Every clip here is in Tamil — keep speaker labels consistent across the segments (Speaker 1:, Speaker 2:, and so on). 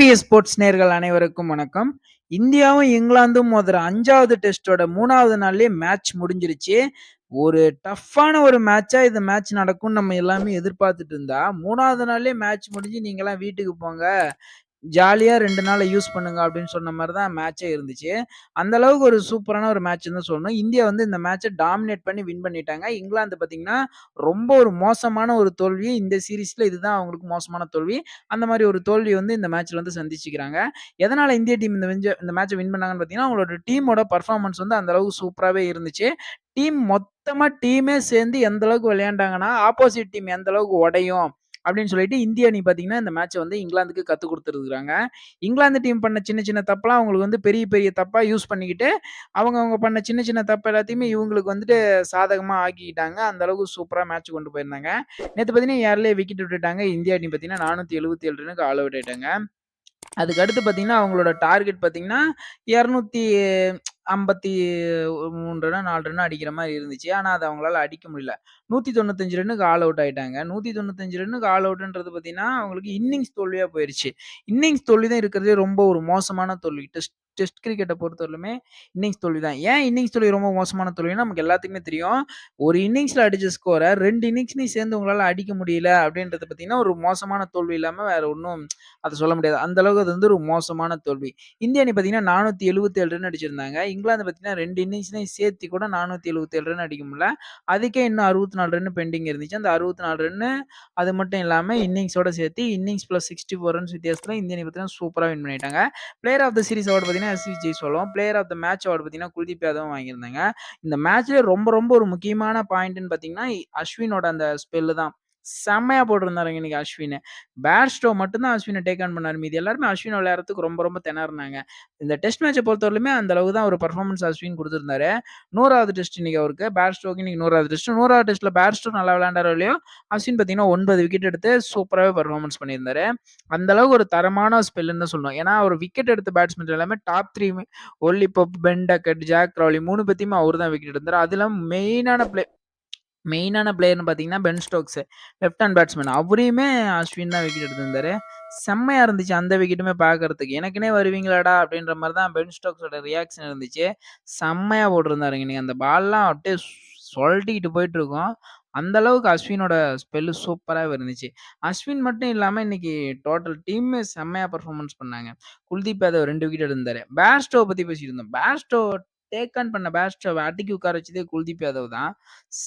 Speaker 1: டிவிஎஸ் ஸ்போர்ட்ஸ் நேர்கள் அனைவருக்கும் வணக்கம். இந்தியாவும் இங்கிலாந்தும் மோதுற அஞ்சாவது டெஸ்டோட மூணாவது நாள்லேயே மேட்ச் முடிஞ்சிருச்சு. ஒரு டஃப்பான ஒரு மேட்சா இந்த மேட்ச் நடக்கும் நம்ம எல்லாமே எதிர்பார்த்துட்டு இருந்தா மூணாவது நாள்லயே மேட்ச் முடிஞ்சு நீங்களாம் வீட்டுக்கு போங்க. ஜாலியாக ரெண்டு நாள் யூஸ் பண்ணுங்க அப்படின்னு சொன்ன மாதிரி தான் மேட்சே இருந்துச்சு. அந்த அளவுக்கு ஒரு சூப்பரான ஒரு மேட்ச் தான் சொல்லணும். இந்தியா வந்து இந்த மேட்சை டாமினேட் பண்ணி வின் பண்ணிட்டாங்க. இங்கிலாந்து பார்த்தீங்கன்னா, ரொம்ப ஒரு மோசமான ஒரு தோல்வி. இந்த சீரீஸில் இதுதான் அவங்களுக்கு மோசமான தோல்வி. அந்த மாதிரி ஒரு தோல்வி வந்து இந்த மேட்ச்சில் வந்து சந்திச்சுக்கிறாங்க. எதனால் இந்திய டீம் இந்த விஞ்ச இந்த மேட்ச்சை வின் பண்ணாங்கன்னு பார்த்தீங்கன்னா, அவங்களோட டீமோட பர்ஃபார்மன்ஸ் வந்து அந்த அளவுக்கு சூப்பராகவே இருந்துச்சு. டீம் மொத்தமாக டீமே சேர்ந்து எந்த அளவுக்கு விளையாண்டாங்கன்னா, ஆப்போசிட் டீம் எந்த அளவுக்கு உடையும் அப்படின்னு சொல்லிட்டு இந்திய அணி பார்த்தீங்கன்னா, இந்த மேட்ச வந்து இங்கிலாந்துக்கு கற்றுக் கொடுத்துருக்குறாங்க இங்கிலாந்து டீம் பண்ண சின்ன சின்ன தப்பெல்லாம் அவங்களுக்கு வந்து பெரிய பெரிய தப்பாக யூஸ் பண்ணிக்கிட்டு, அவங்க அவங்க பண்ண சின்ன சின்ன தப்பு எல்லாத்தையுமே இவங்களுக்கு வந்துட்டு சாதகமாக ஆக்கிக்கிட்டாங்க. அந்த அளவுக்கு மேட்ச் கொண்டு போயிருந்தாங்க. நேற்று பார்த்தீங்கன்னா, ஏர்லயே விக்கெட் விட்டுட்டாங்க. இந்தியா அணி பார்த்தீங்கன்னா, 477 ரன்னுக்கு ஆல் அவுட் ஆயிட்டாங்க. அதுக்கு அடுத்து பார்த்தீங்கன்னா, அவங்களோட டார்கெட் பார்த்தீங்கன்னா, 253 ரன்னோ, 4 ரன்னோ அடிக்கிற மாரி இருந்துச்சு. ஆனா, அத அவங்களால அடிக்க முடியல. 195 ரன்னுக்கு ஆல் அவுட் ஆயிட்டாங்க. 195 ரன்னுக்கு ஆல் அவுட்ன்றது பார்த்தீங்கன்னா, அவங்களுக்கு இன்னிங்ஸ் தோல்வியா போயிருச்சு. இன்னிங்ஸ் தோல்வி தான் இருக்கிறதுலயே ரொம்ப ஒரு மோசமான தோல்வி. டெஸ்ட் டெஸ்ட் கிரிக்கெட்டை பொறுத்தவரையிலுமே இன்னிங்ஸ் தோல்வி தான். ஏன் இன்னிங்ஸ் தோல்வி ரொம்ப மோசமான தோல்வின்னா, நமக்கு எல்லாத்துக்குமே தெரியும். ஒரு இன்னிங்ஸில் அடிச்ச ஸ்கோர 2 இன்னிங்ஸ்லயும் சேர்ந்து உங்களால் அடிக்க முடியல அப்படின்றது பார்த்தீங்கன்னா, ஒரு மோசமான தோல்வி இல்லாமல் வேற ஒன்றும் அதை சொல்ல முடியாது. அந்த அளவுக்கு அது வந்து ஒரு மோசமான தோல்வி. இந்திய அணி பார்த்தீங்கன்னா, 477 ரன் அடிச்சிருந்தாங்க. இங்கிலாந்து பார்த்தீங்கன்னா, ரெண்டு இன்னிங்ஸ்லையும் சேர்த்து கூட 477 ரன் அடிக்க முடியல. அதுக்கே இன்னும் 64 ரன் பெண்டிங் இருந்துச்சு. அந்த 64 ரன்னு அது மட்டும் இல்லாமல் இன்னிங்ஸோட சேர்த்து இன்னிங்ஸ் பிளஸ் 64 ரன்ஸ் வித்தியாசத்தில் இந்திய அணி பார்த்தீங்கன்னா, சூப்பராக வின் பண்ணிட்டாங்க. Player of the series award பார்த்தீங்கன்னா, எஸ் விஜய் சொல்லுவோம் player of the match award பார்த்தீங்கன்னா, குல்தீப் யாதவும் வாங்கியிருந்தாங்க. இந்த மேட்ச்லேயே ரொம்ப ரொம்ப ஒரு முக்கியமான பாயிண்ட்னு பார்த்தீங்கன்னா, அஸ்வினோட அந்த ஸ்பெல்லு தான். செம்மையாக போட்டிருந்தாருங்க இன்னைக்கு அஸ்வினு. பேர்ஸ்டோ மட்டும் தான் அஸ்வினை டேக் ஆன் பண்ணார் மீது எல்லாருமே அஸ்வின் விளையாடுறதுக்கு ரொம்ப ரொம்ப திணறினாங்க இந்த டெஸ்ட் மேட்சை பொறுத்தவரையிலுமே அந்த அளவுக்கு தான் ஒரு பர்ஃபார்மன்ஸ் அஸ்வின் கொடுத்துருந்தாரு நூறாவது டெஸ்ட் இன்னைக்கு அவருக்கு. பேர்ஸ்டோக்கு இன்னைக்கு 100வது டெஸ்ட். 100வது டெஸ்ட்ல பேர்ஸ்டோ நல்லா விளையாண்டாரோ இல்லையோ, அஸ்வின் பார்த்தீங்கன்னா ஒன்பது விக்கெட் எடுத்து சூப்பராகவே பர்ஃபார்மன்ஸ் பண்ணியிருந்தாரு. அந்த அளவுக்கு ஒரு தரமான ஸ்பெல்லுன்னு தான் சொல்லணும். ஏன்னா, ஒரு விக்கெட் எடுத்த பேட்ஸ்மேன் எல்லாமே top three Ollie Pope Ben Duckett, Jack Crawley 3 பேத்தையுமே அவரு தான் விக்கெட் எடுத்தார் அது மெயினான பிளே மெயினான பிளேயர்னு பார்த்தீங்கன்னா, Ben Stokes. Left hand batsman. அவரையுமே Ashwin தான் விக்கெட் எடுத்திருந்தாரு. செம்மையாக இருந்துச்சு அந்த விக்கெட்டுமே பார்க்கறதுக்கு. "எனக்குன்னே வருவீங்களாடா" அப்படின்ற மாதிரி தான் பென் ஸ்டோக்ஸோட ரியாக்ஷன் இருந்துச்சு. செம்மையாக போட்டிருந்தாருங்க இன்னைக்கு. அந்த பால்லாம் அப்படியே சொழட்டிக்கிட்டு போயிட்டுருக்கும். அந்த அளவுக்கு அஸ்வினோட ஸ்பெல்லு சூப்பராக இருந்துச்சு. அஸ்வின் மட்டும் இல்லாமல் இன்னைக்கு டோட்டல் டீமே செம்மையாக பர்ஃபார்மன்ஸ் பண்ணாங்க. குல்தீப் யாதவ் ரெண்டு விக்கெட் எடுத்திருந்தாரு. பேர்ஸ்டோவ பற்றி பேசியிருந்தோம் இருந்தோம். பேர்ஸ்டோ டேக் ஆன் பண்ண பேர்ஸ்டோவ அட்டிக்கு உட்கார வச்சதே குல்தீப் யாதவ் தான்.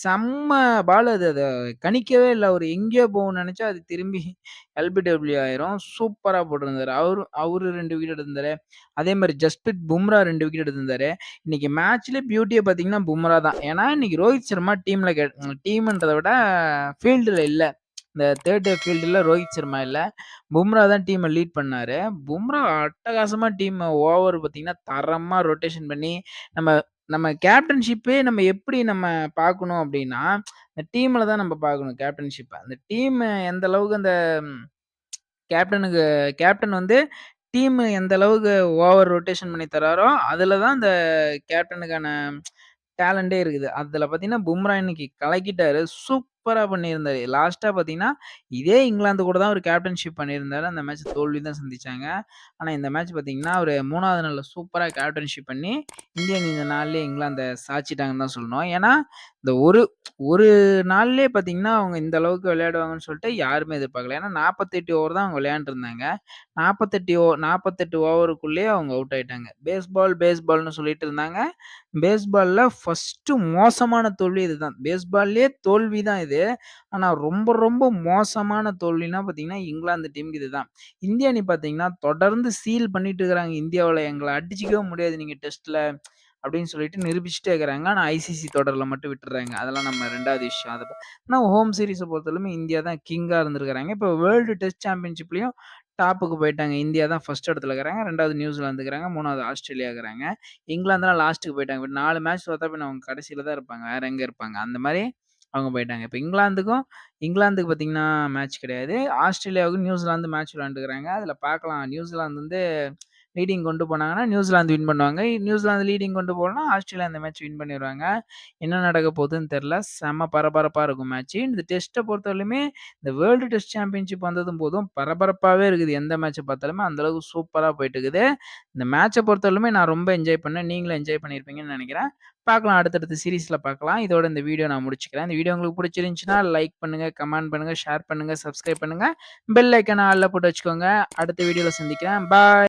Speaker 1: செம்ம பால் அது. அதை கணிக்கவே இல்லை அவர் எங்கேயோ போகணும்னு நினச்சா அது திரும்பி எல்பிடபிள்யூ ஆயிரும். சூப்பராக போட்டிருந்தார் அவரு அவரு ரெண்டு விக்கெட் எடுத்திருந்தாரு. அதே மாதிரி ஜஸ்பிரித் பும்ரா ரெண்டு விக்கெட் எடுத்திருந்தாரு. இன்னைக்கு மேட்ச்லேயே பியூட்டியை பார்த்தீங்கன்னா, பும்ரா தான். ஏன்னா, இன்னைக்கு ரோஹித் சர்மா டீமில் கே டீம்ன்றதை விட ஃபீல்டில் இல்லை இந்த தேர்ட் டே ஃபீல்டில் ரோஹித் சர்மா இல்லை பும்ரா தான் டீமை லீட் பண்ணார் பும்ரா அட்டகாசமாக டீம ஓவர் பார்த்தீங்கன்னா, தரமாக ரொட்டேஷன் பண்ணி, நம்ம நம்ம கேப்டன்ஷிப்பே நம்ம எப்படி நம்ம பார்க்கணும் அப்படின்னா, இந்த டீமில் தான் நம்ம பார்க்கணும் கேப்டன்ஷிப்பை அந்த டீம் எந்த அளவுக்கு அந்த கேப்டனுக்கு கேப்டன் வந்து டீம் எந்த அளவுக்கு ஓவர் ரொட்டேஷன் பண்ணி தராரோ, அதில் தான் அந்த கேப்டனுக்கான டேலண்டே இருக்குது. அதில் பார்த்தீங்கன்னா, பும்ரா இன்னைக்கு கலக்கிட்டாரு. சூப்பரா பண்ணியிருந்தாரு. லாஸ்ட்டா பார்த்தீங்கன்னா, இதே இங்கிலாந்து கூட தான் ஒரு கேப்டன்ஷிப் பண்ணியிருந்தாரு. அந்த மேட்ச் தோல்வி தான் சந்திச்சாங்க. ஆனா, இந்த மேட்ச் பார்த்தீங்கன்னா, அவரு 3வது நாள்ல சூப்பரா கேப்டன்ஷிப் பண்ணி, இந்தியன் இந்த நாள்லயே இங்கிலாந்தை சாச்சிட்டாங்கன்னு தான் சொல்லணும். ஏன்னா, இந்த ஒரு ஒரு நாள்லயே பார்த்தீங்கன்னா, அவங்க இந்த அளவுக்கு விளையாடுவாங்கன்னு சொல்லிட்டு யாருமே எதிர்பார்க்கல. ஏன்னா, 48 ஓவர் தான் அவங்க விளையாண்டுருந்தாங்க. 48 ஓ 48 ஓவருக்குள்ளேயே அவங்க அவுட் ஆயிட்டாங்க. பேஸ்பால், பேஸ்பால்ன்னு சொல்லிட்டு இருந்தாங்க. பேஸ்பாலில் ஃபஸ்ட்டு மோசமான தோல்வி இதுதான். பேஸ்பால்லே தோல்வி தான் இது. ஆனால் ரொம்ப ரொம்ப மோசமான தோல்வினா பார்த்தீங்கன்னா, இங்கிலாந்து டீமுக்கு இதுதான். இந்திய அணி பார்த்தீங்கன்னா, தொடர்ந்து சீல் பண்ணிட்டு இருக்கிறாங்க இந்தியாவில் எங்களை அடிச்சுக்கவே முடியாது நீங்கள் டெஸ்ட்டில் அப்படின்னு சொல்லிட்டு நிரூபிச்சுட்டே இருக்கிறாங்க. ஆனால் ஐசிசி தொடரில் மட்டும் விட்டுறாங்க அதெல்லாம் நம்ம ரெண்டாவது விஷயம். அதை ஆனால் ஹோம் சீரிஸை பொறுத்தவரையிலுமே இந்தியா தான் கிங்காக இருந்திருக்காங்க. இப்போ வேர்ல்டு டெஸ்ட் சாம்பியன்ஷிப்லேயும் டாப்புக்கு போயிட்டாங்க. இந்தியா தான் ஃபர்ஸ்ட் இடத்துல இருக்கிறாங்க. ரெண்டாவது நியூசிலாந்து இருக்கிறாங்க. மூணாவது ஆஸ்திரேலியா இருக்கிறாங்க. இங்கிலாந்துலாம் லாஸ்ட்டுக்கு போயிட்டாங்க. நாலு மேட்ச் பார்த்தா பின்ன அவங்க கடைசியில் தான் இருப்பாங்க. வேற எங்கே இருப்பாங்க? அந்த மாதிரி அவங்க போயிட்டாங்க. இப்போ இங்கிலாந்துக்கும் இங்கிலாந்துக்கு பார்த்தீங்கன்னா, மேட்ச் கிடையாது. ஆஸ்திரேலியாவுக்கும் நியூசிலாந்து மேட்ச் விளாண்டுக்கிறாங்க அதில் பார்க்கலாம். நியூசிலாந்து வந்து லீடிங் கொண்டு போனாங்கன்னா, நியூசிலாந்து வின் பண்ணுவாங்க. நியூசிலாந்து லீடிங் கொண்டு போனால் ஆஸ்திரேலியா அந்த மேட்ச் வின் பண்ணிடுவாங்க என்ன நடக்க போகுதுன்னு தெரில செம்ம பரபரப்பாக இருக்கும் மேட்ச்சு. இந்த டெஸ்ட்டை பொறுத்தவரையுமே இந்த வேர்ல்டு டெஸ்ட் சாம்பியன்ஷிப் வந்ததும் போதும் பரபரப்பாகவே இருக்குது. எந்த மேட்ச்சை பார்த்தாலுமே அந்த அளவுக்கு போயிட்டு இருக்குது. இந்த மேட்ச்சை பொறுத்தவரையுமே நான் ரொம்ப என்ஜாய் பண்ணேன். நீங்களும் என்ஜாய் பண்ணியிருப்பீங்கன்னு நினைக்கிறேன் பார்க்கலாம் அடுத்தடுத்த சீரீஸில் பார்க்கலாம். இதோட இந்த வீடியோ நான் முடிச்சுக்கிறேன். இந்த வீடியோ உங்களுக்கு பிடிச்சிருந்துச்சுன்னா, லைக் பண்ணுங்கள் கமெண்ட் பண்ணுங்கள் ஷேர் பண்ணுங்கள் சப்ஸ்கிரைப் பண்ணுங்கள் பெல் ஐக்கனை ஆளில் போட்டு வச்சுக்கோங்க. அடுத்த வீடியோவில் சந்திக்கிறேன். பாய்.